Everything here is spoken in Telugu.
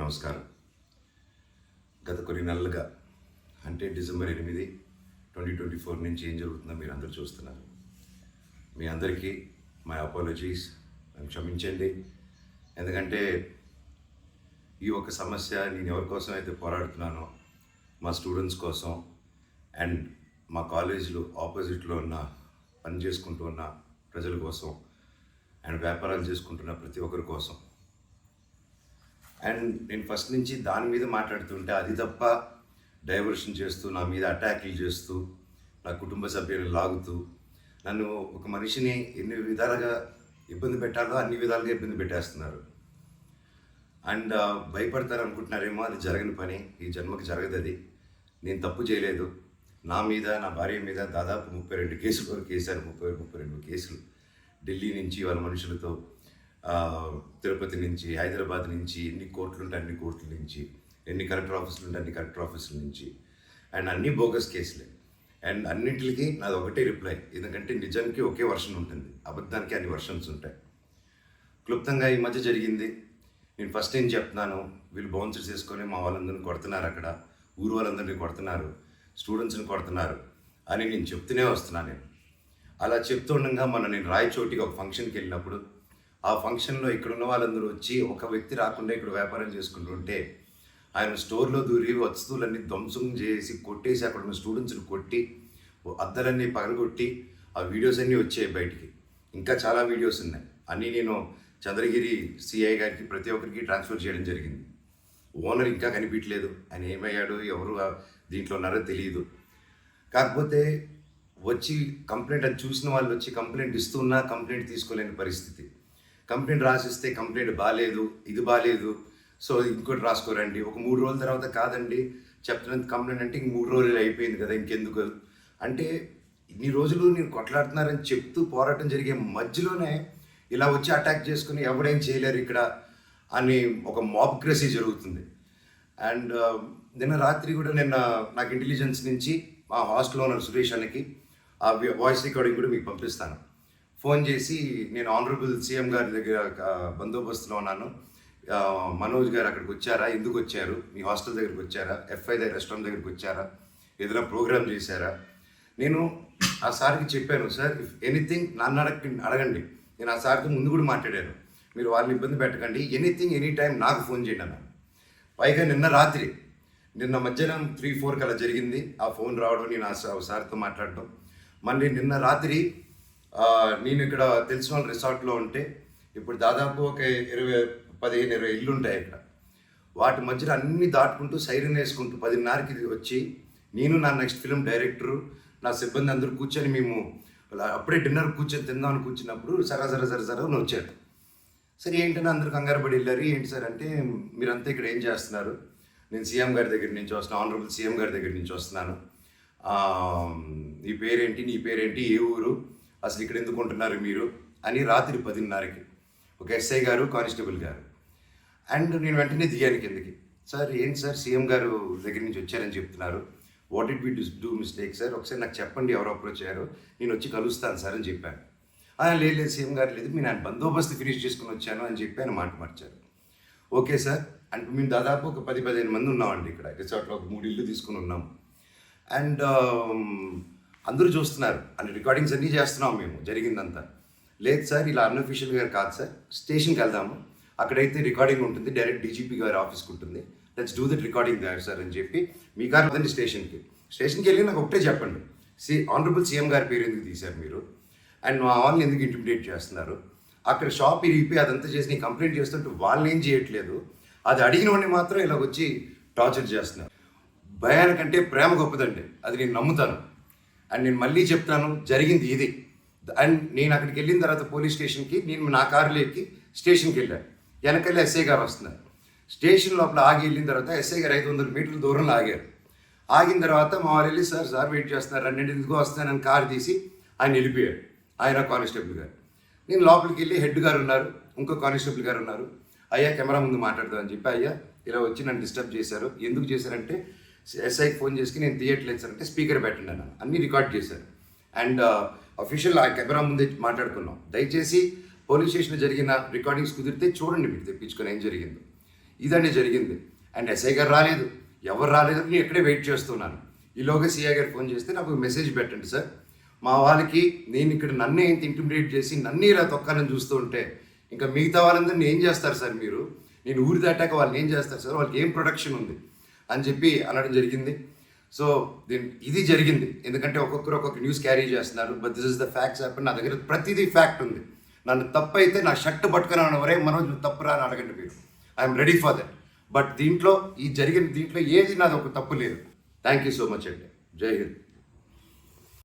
నమస్కారం. గత కొన్ని నెలలుగా అంటే డిసెంబర్ ఎనిమిది ట్వంటీ ట్వంటీ ఫోర్ నుంచి ఏం జరుగుతుందో మీరు అందరూ చూస్తున్నారు. మీ అందరికీ మై అపాలజీస్ నన్ను క్షమించండి. ఎందుకంటే ఈ ఒక సమస్య నేను ఎవరి కోసం అయితే పోరాడుతున్నానో మా స్టూడెంట్స్ కోసం అండ్ మా కాలేజీలో ఆపోజిట్లో ఉన్న పని చేసుకుంటూ ఉన్న ప్రజల కోసం అండ్ వ్యాపారాలు చేసుకుంటున్న ప్రతి ఒక్కరి కోసం అండ్ నేను ఫస్ట్ నుంచి దాని మీద మాట్లాడుతుంటే అది తప్ప డైవర్షన్ చేస్తూ నా మీద అటాక్లు చేస్తూ నా కుటుంబ సభ్యులను లాగుతూ నన్ను ఒక మనిషిని ఎన్ని విధాలుగా ఇబ్బంది పెట్టాలో అన్ని విధాలుగా ఇబ్బంది పెట్టేస్తున్నారు. అండ్ భయపడతారు అనుకుంటున్నారేమో అది జరగని పని. ఈ జన్మకి జరగదు అది. నేను తప్పు చేయలేదు. నా మీద నా భార్య మీద దాదాపు ముప్పై రెండు కేసులు వరకు వేశారు ముప్పై ముప్పై రెండు కేసులు. ఢిల్లీ నుంచి వాళ్ళ మనుషులతో తిరుపతి నుంచి హైదరాబాద్ నుంచి ఎన్ని కోర్టులు ఉంటే అన్ని కోర్టుల నుంచి ఎన్ని కలెక్టర్ ఆఫీసులు ఉంటే అన్ని కలెక్టర్ ఆఫీసుల నుంచి. అండ్ అన్ని బోగస్ కేసులే. అండ్ అన్నింటికి నాది ఒకటే రిప్లై. ఎందుకంటే నిజానికి ఒకే వర్షన్ ఉంటుంది. అబద్ధానికి అన్ని వర్షన్స్ ఉంటాయి. క్లుప్తంగా ఈ మధ్య జరిగింది. నేను ఫస్ట్ ఏం చెప్తున్నాను? వీళ్ళు బౌన్సర్స్ చేసుకొని మా వాళ్ళందరినీ కొడుతున్నారు అక్కడ. ఊరు వాళ్ళందరినీ కొడుతున్నారు. స్టూడెంట్స్ని కొడుతున్నారు. అని నేను చెప్తూనే వస్తున్నాను నేను. అలా చెప్తుండగా మన నేను రాయచోటికి ఒక ఫంక్షన్కి వెళ్ళినప్పుడు ఆ ఫంక్షన్లో ఇక్కడ ఉన్న వాళ్ళందరూ వచ్చి ఒక వ్యక్తి రాకుండా ఇక్కడ వ్యాపారం చేసుకుంటుంటే ఆయన స్టోర్లో దూరి వస్తువులన్నీ ధ్వంసం చేసి కొట్టేసి అక్కడ ఉన్న స్టూడెంట్స్ని కొట్టి అద్దలన్నీ పగలగొట్టి ఆ వీడియోస్ అన్నీ వచ్చాయి బయటికి. ఇంకా చాలా వీడియోస్ ఉన్నాయి. అన్నీ నేను చంద్రగిరి సిఐ గారికి ప్రతి ఒక్కరికి ట్రాన్స్ఫర్ చేయడం జరిగింది. ఓనర్ ఇంకా కనిపించలేదు. ఆయన ఏమయ్యాడు ఎవరు దీంట్లో ఉన్నారో తెలియదు కాకపోతే వచ్చి కంప్లైంట్ అది చూసిన వాళ్ళు వచ్చి కంప్లైంట్ ఇస్తున్నా కంప్లైంట్ తీసుకోలేని పరిస్థితి. కంప్లైంట్ రాసిస్తే కంప్లైంట్ బాగాలేదు ఇది బాగాలేదు సో ఇంకోటి రాసుకోరండి. ఒక మూడు రోజుల తర్వాత కాదండి చెప్తున్నది కంప్లైంట్ అంటే ఇంక మూడు రోజులు అయిపోయింది కదా ఇంకెందుకు? అంటే ఇన్ని రోజులు నేను కొట్లాడుతున్నారని చెప్తూ పోరాటం జరిగే మధ్యలోనే ఇలా వచ్చి అటాక్ చేసుకుని ఎవడేం చేయలేరు ఇక్కడ అని ఒక మాబ్క్రసీ జరుగుతుంది. అండ్ uh, నిన్న రాత్రి కూడా నిన్న నాకు ఇంటెలిజెన్స్ నుంచి మా హాస్టల్లో ఉన్న సురేష్ అన్నకి ఆ వాయిస్ రికార్డింగ్ కూడా మీకు పంపిస్తాను. ఫోన్ చేసి నేను ఆనరబుల్ సీఎం గారి దగ్గర బందోబస్తులో ఉన్నాను. మనోజ్ గారు అక్కడికి వచ్చారా? ఎందుకు వచ్చారు? మీ హాస్టల్ దగ్గరికి వచ్చారా? ఎఫ్ఐ దగ్గర రెస్టారెంట్ దగ్గరికి వచ్చారా? ఏదైనా ప్రోగ్రామ్ చేశారా? నేను ఆ సార్కి చెప్పాను సార్ ఇఫ్ ఎనీథింగ్ నన్ను అడగ అడగండి. నేను ఆ సార్కి ముందు కూడా మాట్లాడాను. మీరు వాళ్ళని ఇబ్బంది పెట్టకండి. ఎనీథింగ్ ఎనీ టైం నాకు ఫోన్ చేయండి అన్నాను పైగా నిన్న రాత్రి నిన్న మధ్యాహ్నం త్రీ ఫోర్కి అలా జరిగింది. ఆ ఫోన్ రావడం నేను ఆ సార్తో మాట్లాడటం మళ్ళీ నిన్న రాత్రి నేను ఇక్కడ తెలిసిన వాళ్ళ రిసార్ట్లో ఉంటే ఇప్పుడు దాదాపు ఒక ఇరవై పదిహేను ఇరవై ఇల్లు ఉంటాయి ఇక్కడ. వాటి మధ్యలో అన్ని దాటుకుంటూ సైరన్ వేసుకుంటూ పదిన్నరకి వచ్చి నేను నా నెక్స్ట్ ఫిలిం డైరెక్టరు నా సిబ్బంది అందరూ కూర్చొని మేము అలా అప్పుడే డిన్నర్ కూర్చొని తిందామని కూర్చున్నప్పుడు సరా సరా సరా సరా అని వచ్చారు. సరే ఏంటని అందరూ కంగారు పడి వెళ్ళారు. ఏంటి సార్ అంటే మీరంతా ఇక్కడ ఏం చేస్తున్నారు? నేను సీఎం గారి దగ్గర నుంచి వస్తున్నాను ఆనరబుల్ సీఎం గారి దగ్గర నుంచి వస్తున్నాను. నీ పేరేంటి నీ పేరేంటి ఏ ఊరు? అసలు ఇక్కడ ఎందుకు ఉంటున్నారు మీరు అని రాత్రి పదిన్నరకి ఒక ఎస్ఐ గారు కానిస్టేబుల్ గారు. అండ్ నేను వెంటనే దిగాను కిందకి. సార్ ఏంటి సార్? సీఎం గారు దగ్గర నుంచి వచ్చారని చెప్తున్నారు. What it be do do mistake sir? ఒకసారి నాకు చెప్పండి ఎవరు అప్రోచ్ అయ్యారో. నేను వచ్చి కలుస్తాను సార్ అని చెప్పాను. లేదు లేదు సీఎం గారు లేదు. నేను ఆయన బందోబస్తు ఫినిష్ చేసుకుని వచ్చాను అని చెప్పి ఆయన మాట మార్చారు. Okay sir. అంటే మేము దాదాపు ఒక పది పదిహేను మంది ఉన్నామండి ఇక్కడ. రిసార్ట్లో ఒక మూడు ఇల్లు తీసుకుని ఉన్నాము. అండ్ అందరూ చూస్తున్నారు. అని రికార్డింగ్స్ అన్నీ చేస్తున్నాం మేము. జరిగిందంతా. లేదు సార్ ఇలా అన్అఫీషియల్ గారు కాదు సార్. స్టేషన్కి వెళ్దాము. అక్కడైతే రికార్డింగ్ ఉంటుంది. డైరెక్ట్ డీజీపీ గారి ఆఫీస్కి ఉంటుంది. Let's do that recording there sir అని చెప్పి మీ కారు వదండి స్టేషన్కి స్టేషన్కి వెళ్ళి నాకు ఒకటే చెప్పండి. సి ఆనరబుల్ సీఎం గారి పేరు ఎందుకు తీశారు మీరు? అండ్ మా వాళ్ళని ఎందుకు ఇంటిమిడేట్ చేస్తున్నారు? అక్కడ షాప్ ఇరిగిపోయి అదంతా చేసి నేను కంప్లైంట్ చేస్తుంటే వాళ్ళని ఏం చేయట్లేదు? అది అడిగిన వాడిని మాత్రం ఇలా వచ్చి టార్చర్ చేస్తున్నారు. భయానికంటే ప్రేమ గొప్పదండి. అది నేను నమ్ముతాను. అండ్ నేను మళ్ళీ చెప్తాను జరిగింది ఇది. అండ్ నేను అక్కడికి వెళ్ళిన తర్వాత పోలీస్ స్టేషన్కి నేను నా కారులో ఎక్కి స్టేషన్కి వెళ్ళాను వెనకాల ఎస్ఐ గారు వస్తున్నారు. స్టేషన్ లోపల ఆగి వెళ్ళిన తర్వాత ఎస్ఐ గారు ఐదు వందల మీటర్ల దూరంలో ఆగారు. ఆగిన తర్వాత మా వాళ్ళు వెళ్ళి సార్ సార్ వెయిట్ చేస్తున్నారు రెండింటి ఎందుకు వస్తానని కారు తీసి ఆయన వెళ్ళిపోయాడు ఆయన కానిస్టేబుల్ గారు. నేను లోపలికి వెళ్ళి హెడ్ గారు ఉన్నారు ఇంకో కానిస్టేబుల్ గారు ఉన్నారు. అయ్యా కెమెరా ముందు మాట్లాడదామని చెప్పి అయ్యా ఇలా వచ్చి నన్ను డిస్టర్బ్ చేశారు. ఎందుకు చేశారంటే ఎస్ఐకి ఫోన్ చేసి నేను తీయట్లేదు సార్ అంటే స్పీకర్ పెట్టండి అన్న అన్నీ రికార్డ్ చేశారు. అండ్ అఫీషియల్ uh, ఆ కెమెరా ముందే మాట్లాడుకున్నాం. దయచేసి పోలీస్ స్టేషన్లో జరిగిన రికార్డింగ్స్ కుదిరితే చూడండి మీరు తెప్పించుకొని ఏం జరిగిందో. ఇదండి జరిగింది. అండ్ ఎస్ఐ గారు రాలేదు. ఎవరు రాలేదు? నేను ఇక్కడే వెయిట్ చేస్తున్నాను. ఈలోగా సిఐ గారు ఫోన్ చేస్తే నాకు మెసేజ్ పెట్టండి సార్. మా వాళ్ళకి నేను ఇక్కడ నన్నే ఇంత ఇంటిమిడేట్ చేసి నన్నే ఇలా తొక్కాలని చూస్తూ ఉంటే ఇంకా మిగతా వాళ్ళందరినీ ఏం చేస్తారు సార్ మీరు? నేను ఊరి దాటాక వాళ్ళు ఏం చేస్తారు సార్? వాళ్ళకి ఏం ప్రొడక్షన్ ఉంది? అని చెప్పి అనడం జరిగింది. సో దీని ఇది జరిగింది. ఎందుకంటే ఒక్కొక్కరు ఒక్కొక్క న్యూస్ క్యారీ చేస్తున్నారు. But this is the facts happen నా దగ్గర ప్రతిదీ ఫ్యాక్ట్ ఉంది. నన్ను తప్పు అయితే నా షర్ట్ పట్టుకుని వరే మనోజ్ నువ్వు తప్పు రా అని అడగండి మీరు. I'm ready for that but దీంట్లో ఈ జరిగిన దీంట్లో ఏది నాది ఒక తప్పు లేదు. థ్యాంక్ యూ సో మచ్ అండి. జై హింద్.